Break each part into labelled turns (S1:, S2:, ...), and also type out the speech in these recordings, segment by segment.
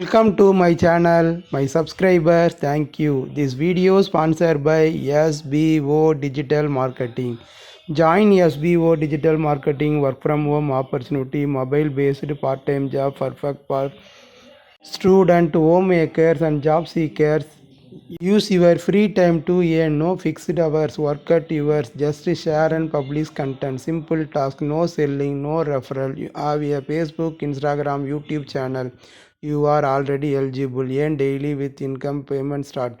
S1: Welcome to my channel, my subscribers, thank you. This video sponsored by SBO Digital Marketing. Join SBO Digital Marketing work from home opportunity, mobile based part time job perfect for student, homemakers, and job seekers. Use your free time to earn no fixed hours, work at yours, just share and publish content. Simple task, no selling, no referral. You have a Facebook, Instagram, YouTube channel. You are already eligible. Earn daily with income payment start.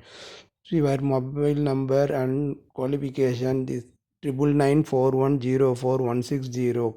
S1: Your mobile number and qualification is triple nine four one zero four one six zero.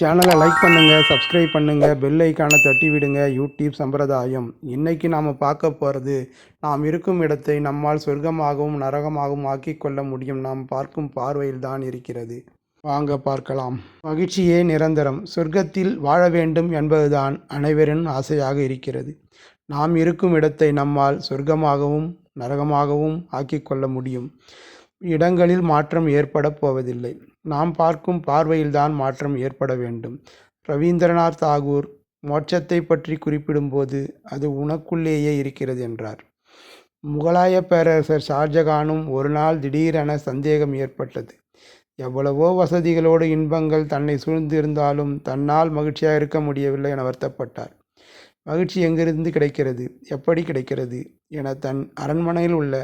S1: சேனலை like பண்ணுங்கள் subscribe பண்ணுங்கள் bell ஐக்கானை தட்டி விடுங்க. YouTube சம்பிரதாயம். இன்றைக்கி நாம் பார்க்க போகிறது நாம் இருக்கும் இடத்தை நம்மால் சொர்க்கமாகவும் நரகமாகவும் ஆக்கிக்கொள்ள முடியும். நாம் பார்க்கும் பார்வையில் தான் இருக்கிறது. வாங்க பார்க்கலாம். மகிழ்ச்சியே நிரந்தரம். சொர்க்கத்தில் வாழ வேண்டும் என்பதுதான் அனைவரின் ஆசையாக இருக்கிறது. நாம் இருக்கும் இடத்தை நம்மால் சொர்க்கமாகவும் நரகமாகவும் ஆக்கிக் கொள்ள முடியும். இடங்களில் மாற்றம் ஏற்பட போவதில்லை. நாம் பார்க்கும் பார்வையில்தான் மாற்றம் ஏற்பட வேண்டும். ரவீந்திரநாத் தாகூர் மோட்சத்தை பற்றி குறிப்பிடும்போது அது உனக்குள்ளேயே இருக்கிறது என்றார். முகலாய பேரரசர் ஷாஜகானும் ஒரு நாள் திடீரென சந்தேகம் ஏற்பட்டது. எவ்வளவோ வசதிகளோடு இன்பங்கள் தன்னை சூழ்ந்திருந்தாலும் தன்னால் மகிழ்ச்சியாக இருக்க முடியவில்லை என வருத்தப்பட்டார். மகிழ்ச்சி எங்கிருந்து கிடைக்கிறது? எப்படி கிடைக்கிறது? என தன் அரண்மனையில் உள்ள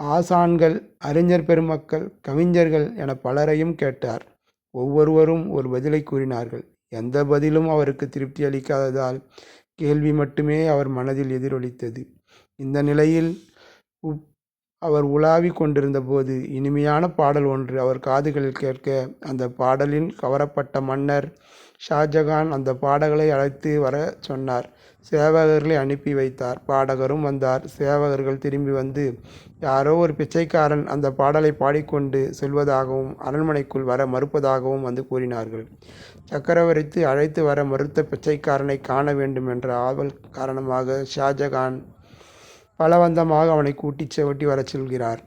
S1: ஆசான்கள் அறிஞர் பெருமக்கள் கவிஞர்கள் என பலரையும் கேட்டார். ஒவ்வொருவரும் ஒரு பதிலை கூறினார்கள். எந்த பதிலும் அவருக்கு திருப்தி அளிக்காததால் கேள்வி மட்டுமே அவர் மனதில் எதிரொலித்தது. இந்த நிலையில் உப் அவர் உலாவிக் கொண்டிருந்தபோது இனிமையான பாடல் ஒன்று அவர் காதுகளில் கேட்க அந்த பாடலின் கவரப்பட்ட மன்னர் ஷாஜகான் அந்த பாடல்களை அழைத்து வர சொன்னார். சேவகர்களை அனுப்பி வைத்தார். பாடகரும் வந்தார். சேவகர்கள் திரும்பி வந்து யாரோ ஒரு பிச்சைக்காரன் அந்த பாடலை பாடிக்கொண்டு செல்வதாகவும் அரண்மனைக்குள் வர மறுப்பதாகவும் வந்து கூறினார்கள். சக்கரவர்த்தி அழைத்து வர மறுத்த பிச்சைக்காரனை காண வேண்டும் என்ற ஆவல் காரணமாக ஷாஜகான் பலவந்தமாக அவனை கூட்டிச் செவட்டி வரச் செல்கிறார்.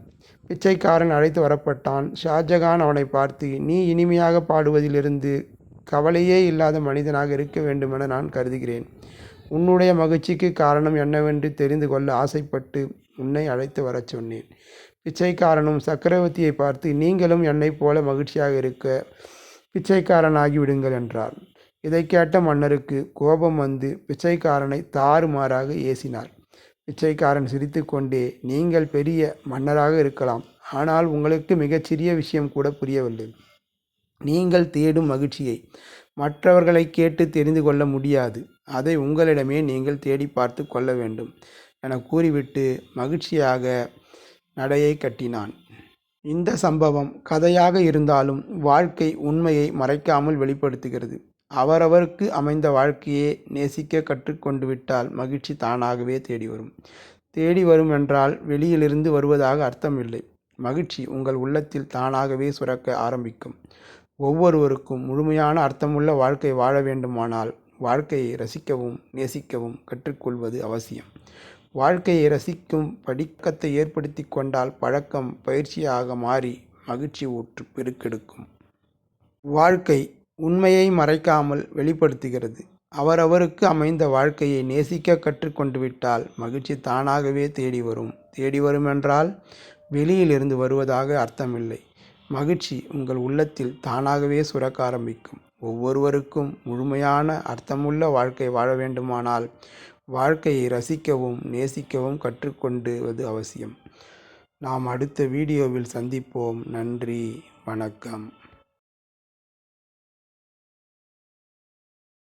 S1: பிச்சைக்காரன் அழைத்து வரப்பட்டான். ஷாஜகான் அவனை பார்த்து நீ இனிமையாக பாடுவதிலிருந்து கவலையே இல்லாத மனிதனாக இருக்க வேண்டுமென நான் கருதுகிறேன். உன்னுடைய மகிழ்ச்சிக்கு காரணம் என்னவென்று தெரிந்து கொள்ள ஆசைப்பட்டு உன்னை அழைத்து வரச் சொன்னேன். பிச்சைக்காரனும் சக்கரவர்த்தியை பார்த்து நீங்களும் என்னைப் போல மகிழ்ச்சியாக இருக்க பிச்சைக்காரனாகி விடுங்கள் என்றார். இதை கேட்ட மன்னருக்கு கோபம் வந்து பிச்சைக்காரனை தாறுமாறாக ஏசினார். பிச்சைக்காரன் சிரித்துக்கொண்டே நீங்கள் பெரிய மன்னராக இருக்கலாம். ஆனால் உங்களுக்கு மிகச்சிறிய விஷயம் கூட புரியவில்லை. நீங்கள் தேடும் மகிழ்ச்சியை. மற்றவர்களை கேட்டு தெரிந்து கொள்ள முடியாது. அதை உங்களிடமே நீங்கள் தேடி பார்த்து கொள்ள வேண்டும் என கூறிவிட்டு மகிழ்ச்சியாக நடையை கட்டினான். இந்த சம்பவம் கதையாக இருந்தாலும் வாழ்க்கை உண்மையை மறைக்காமல் வெளிப்படுத்துகிறது. அவரவருக்கு அமைந்த வாழ்க்கையே நேசிக்க கற்றுக்கொண்டு விட்டால் மகிழ்ச்சி தானாகவே தேடி வரும். தேடி வரும் என்றால் வெளியிலிருந்து வருவதாக அர்த்தமில்லை. மகிழ்ச்சி உங்கள் உள்ளத்தில் தானாகவே சுரக்க ஆரம்பிக்கும். ஒவ்வொருவருக்கும் முழுமையான அர்த்தமுள்ள வாழ்க்கை வாழ வேண்டுமானால் வாழ்க்கையை ரசிக்கவும் நேசிக்கவும் கற்றுக்கொள்வது அவசியம். வாழ்க்கையை ரசிக்கும் படிக்கத்தை ஏற்படுத்தி கொண்டால் பழக்கம் பயிற்சியாக மாறி மகிழ்ச்சி ஊற்று பெருக்கெடுக்கும். வாழ்க்கை உண்மையை மறைக்காமல் வெளிப்படுத்துகிறது. அவரவருக்கு அமைந்த வாழ்க்கையை நேசிக்க கற்றுக்கொண்டு விட்டால் மகிழ்ச்சி தானாகவே தேடி வரும். தேடி வரும் என்றால் வெளியிலிருந்து வருவதாக அர்த்தமில்லை. மகிழ்ச்சி உங்கள் உள்ளத்தில் தானாகவே சுரக்க ஆரம்பிக்கும். ஒவ்வொருவருக்கும் முழுமையான அர்த்தமுள்ள வாழ்க்கை வாழ வேண்டுமானால் வாழ்க்கையை ரசிக்கவும் நேசிக்கவும் கற்றுக்கொண்டுவது அவசியம். நாம் அடுத்த வீடியோவில் சந்திப்போம். நன்றி. வணக்கம்.